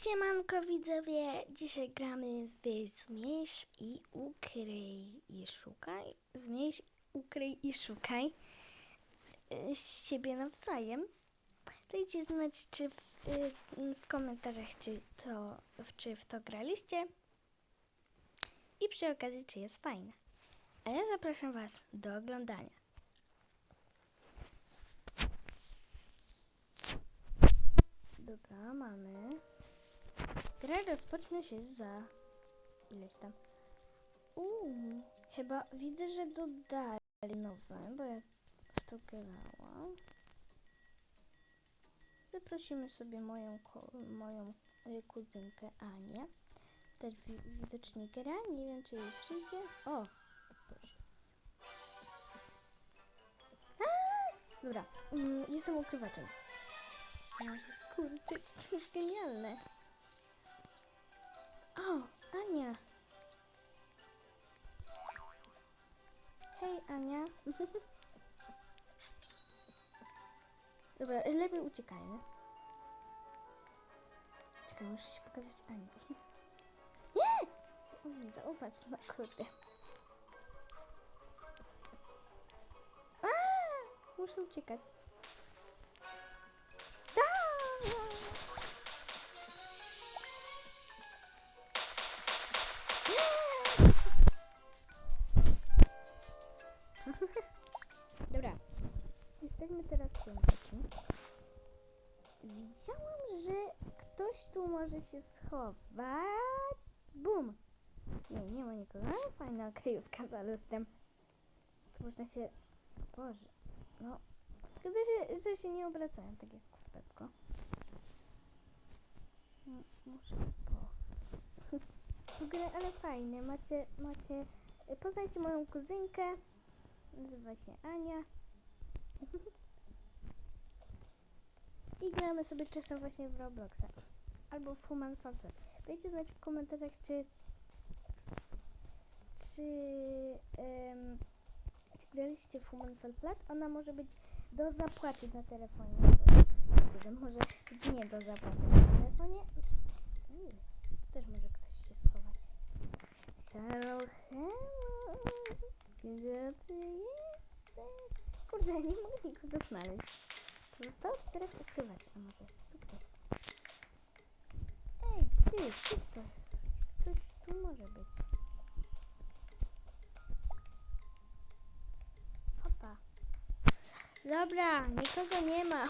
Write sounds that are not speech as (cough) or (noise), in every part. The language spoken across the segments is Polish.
Siemanko widzowie, dzisiaj gramy w Zmieś i ukryj i szukaj. Zmieś, ukryj i szukaj y, siebie nawzajem. Dajcie znać, czy w, y, w komentarzach, czy, to, czy w to graliście. I przy okazji, czy jest fajne. A ja zapraszam Was do oglądania. Dobra, mamy. Gra rozpocznie się za ileś tam. Uuu, chyba widzę, że dodali nowe, bo ja to grałam. Zaprosimy sobie moją, moją e, kuzynkę Anię. Też wi- widocznie gra, nie wiem czy jej przyjdzie. O, proszę. Dobra, mm, jestem ukrywaczem. Mam się skurczyć, (laughs) genialne. O, Ania. Hej, Ania. (laughs) Dobra, lepiej uciekajmy. Czekaj, muszę się pokazać Ani. (laughs) Nie! Nie zaufać, no kurde. Muszę uciekać. Za! Że ktoś tu może się schować. Bum! Nie, nie ma nikogo. Ale fajna kryjówka za lustrem. To można się... Boże. No. Szkoda, że, że się nie obracają, tak jak Pepko. M- Muszę spo... (laughs) W ogóle, ale fajne. Macie, macie... Poznajcie moją kuzynkę. Nazywa się Ania. (laughs) I gramy sobie czasem właśnie w Robloxa. Albo w Human Flat. Dajcie znać w komentarzach, czy... Czy... em, czy graliście w Human Flat? Ona może być do zapłaty na telefonie. Czy może być nie do zapłaty na telefonie. Uuu, też może ktoś się schować. Hello, hello. Gdzie ty jesteś? Kurde, nie mogę nikogo znaleźć. Zostało czterech ukrywaczy, a może tutaj. Ej, ty, ty to. Ktoś tu może być. Hopa. Dobra, nikogo nie ma.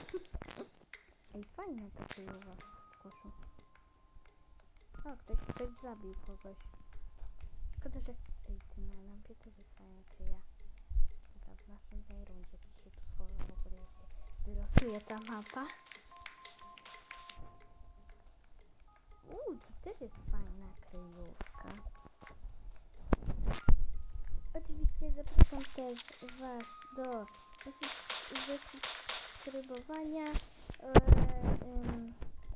(laughs) Ej, fajne to kryjowa w koszu. O, ktoś, ktoś zabił kogoś. Szkoda, że... Ej, ty na lampie też jest fajna kryja. Dobra, w następnej rundzie wylosuje ta mapa. Uuu, tu też jest fajna kryjówka. Oczywiście zapraszam też Was do zasubs- zasubskrybowania e,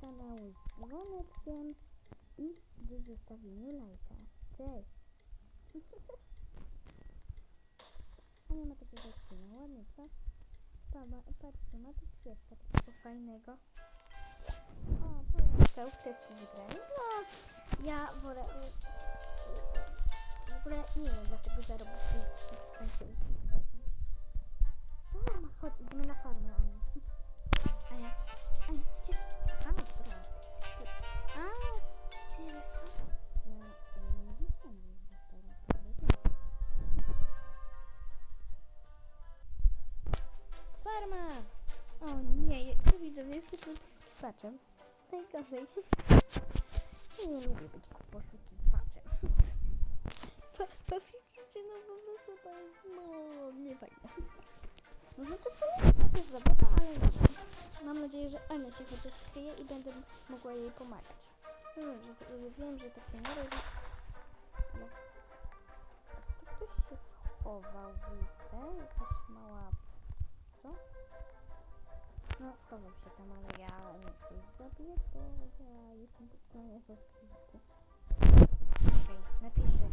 kanału z dzwoneczkiem i do zostawienia lajka. Cześć! (laughs) A ma takiego skina, ładnie, co? Baba, patrzcie, ma tu pieska takiego fajnego. O, poleciał, tu wygrali. No, ja wolę... y, y, W ogóle nie wiem, dlaczego zarobić się ukrywaczem. Farma, chodź, idziemy na farmę, Ania. Ania, poszukiwaczem. Najgorzej. Ja nie lubię być poszukiwaczem. Widzicie, no po prostu to jest, no, nie fajne. No znaczy w sumie to jest zabawa, ale. Mam nadzieję, że Ania się chociaż skryje i będę mogła jej pomagać. Wiem, że, to- że wiem, że tak się nie robi. Ale... Tu ktoś się schował, widzę. Jakaś mała... Co? No, schował się tam, ale ja nie chcę ich zabijać, bo ja jestem po stronie właściwie. Okej, napiszę.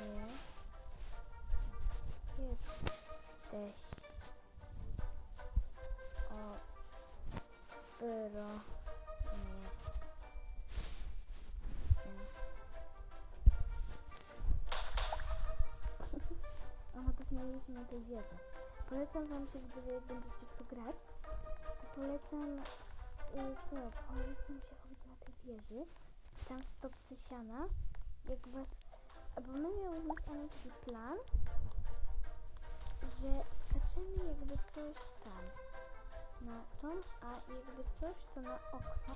Ania, Gdzie jesteś? O... Polecam wam gdyby jak będziecie w to grać, to polecam y, to, polecam się chodzić na tej wieży, tam w stopce siana, jak was, bo my miałyśmy z Aną taki plan, że skaczemy jakby coś tam na tą, a jakby coś to na okno,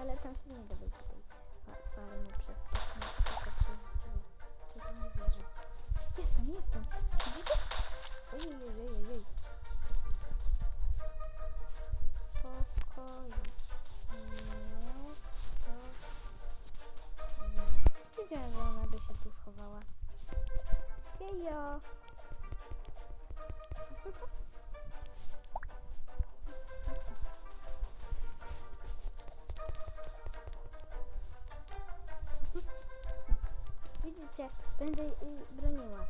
ale tam się nie da wejść tej fa- farmy przez okno, tylko przez drzwi. Czego nie wierzę. Jestem, jestem. Widzicie? Ojej, ojej, ojej. Spokojnie. Nie, to. Wiedziałem, że ona by się tu schowała. Hejo! Widzicie, będę broniła.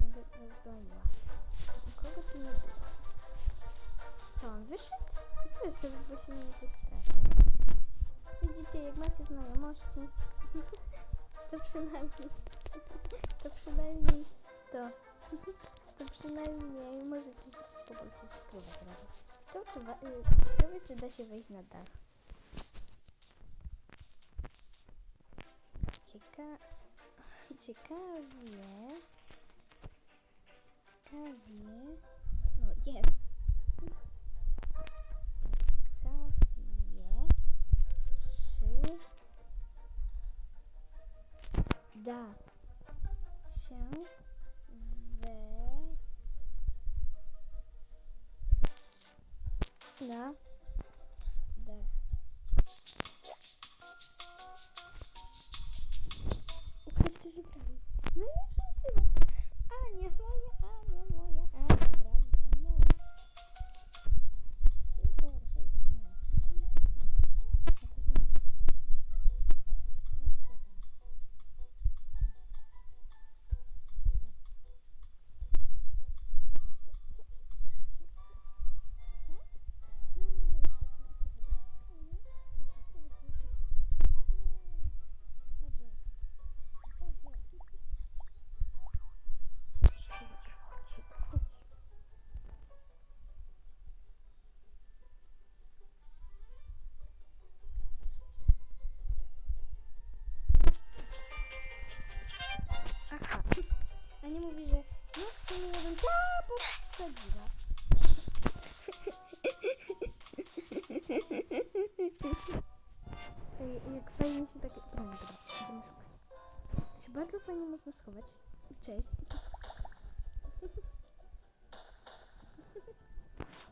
Będę broniła. Nikogo tu nie było. Co, on wyszedł? Wyszedł, bo się nie wystraszy. Widzicie, jak macie znajomości, (laughs) (laughs) to przynajmniej, to przynajmniej (laughs) to, to przynajmniej możecie się po prostu skrywać razem. Ciekawe, czy, ciekawe, czy da się wejść na dach. Cieka... Ciekawie... Ciekawie... No, jest. Ciekawie... Czy... Da się we... Na... A nie mówi, że no w sumie ja bym cię podsadziła. Ej, jak fajnie się takie... Broń, dobra, będziemy szukać. To się bardzo fajnie można schować. Cześć.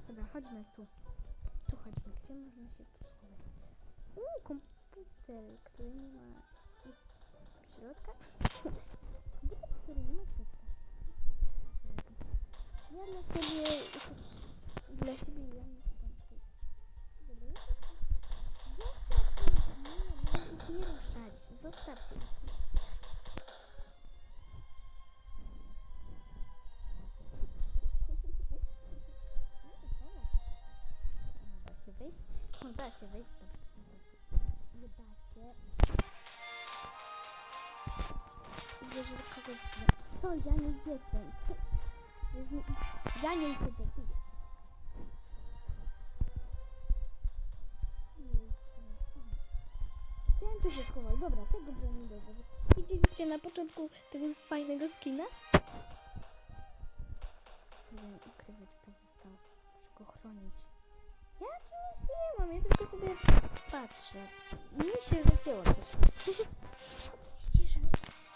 Dobra, chodźmy tu. Tu chodźmy. Gdzie można się tu schować? Uuu, komputer, który nie ma środka? komputer, który nie ma środka. Ja dla siebie... Dla siebie ja nie tam tu. Dobra, ja Zostaw ich, nie, mam ich nie ruszać. Zostawcie ich. Nie da się wejść? No da się wejść. Nie da się. Wiesz, że kogoś... Co? Ja nie jestem. Ja nie jestem. Ten tu się schował. Dobra, tego broni dobrze. Widzieliście na początku tego fajnego skina? Nie wiem, ukrywać pozostał. Muszę go chronić. Ja tu nic nie mam, ja tylko sobie patrzę. Mi się zacięło coś. (laughs) oczywiście, że...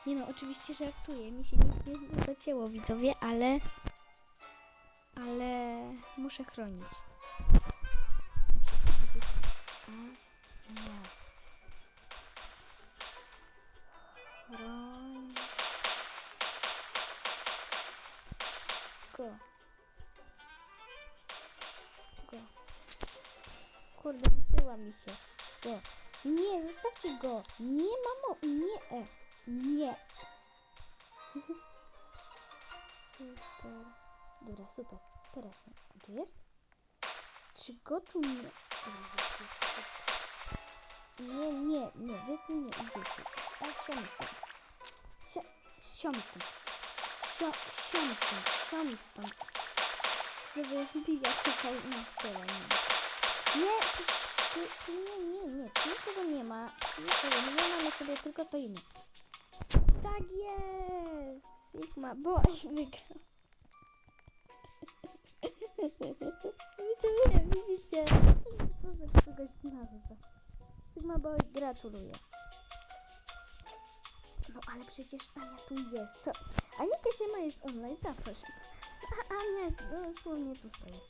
Nie no, oczywiście żartuję. Mi się nic nie zacięło, widzowie, ale... Ale muszę chronić. Muszę powiedzieć... A nie. Chroń... Go. Go. Kurde, wysyła mi się. Go. Nie, zostawcie go. Nie, mamo. Nie. Nie. (laughs) super. Dobra, super. Speraśmy. A tu jest? Czy go tu nie... Nie, nie, nie, wy tu nie idziecie. A siomy stąd. Sio, siomy stąd. Sio, siomy stąd, siomy stąd. Gdyby bija tutaj na ścielę. Nie, ty, ty, ty, nie, nie, nie, tu nikogo nie ma. Nikogo nie ma, my sobie tylko stoimy. Tak jest! Sigma Boy wygrał. (laughs) Widzicie, widzicie? Może kogoś nazwę. Sigma Boy gratuluję. No ale przecież Ania tu jest. To Anika się ma jest online, zaproś. A Ania jest dosłownie tu stoi.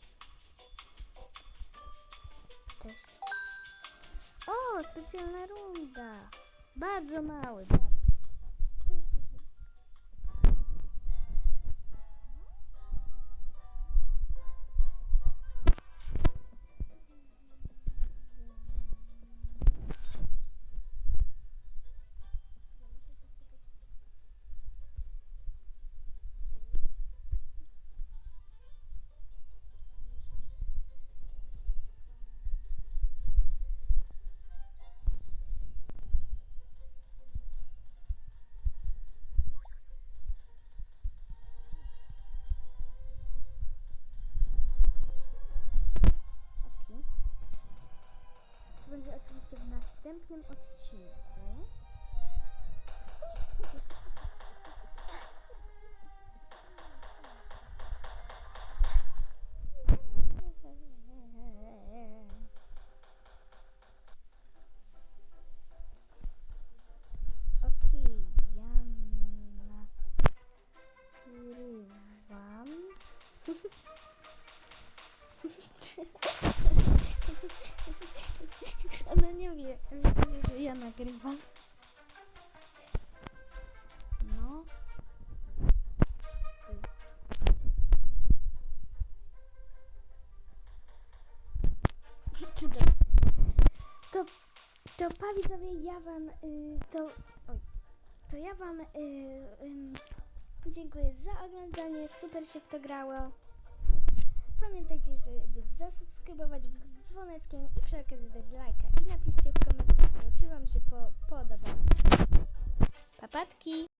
Cześć. O, specjalna runda. Bardzo mały. W następnym odcinku. Nagrywam. No. To, to pawidzowie, ja wam, y, to, oj, to ja wam y, ym, dziękuję za oglądanie, super się w to grało. Pamiętajcie, żeby zasubskrybować z dzwoneczkiem i przy okazji dać lajka. I napiszcie w komentarzu, czy Wam się po podoba. Papatki!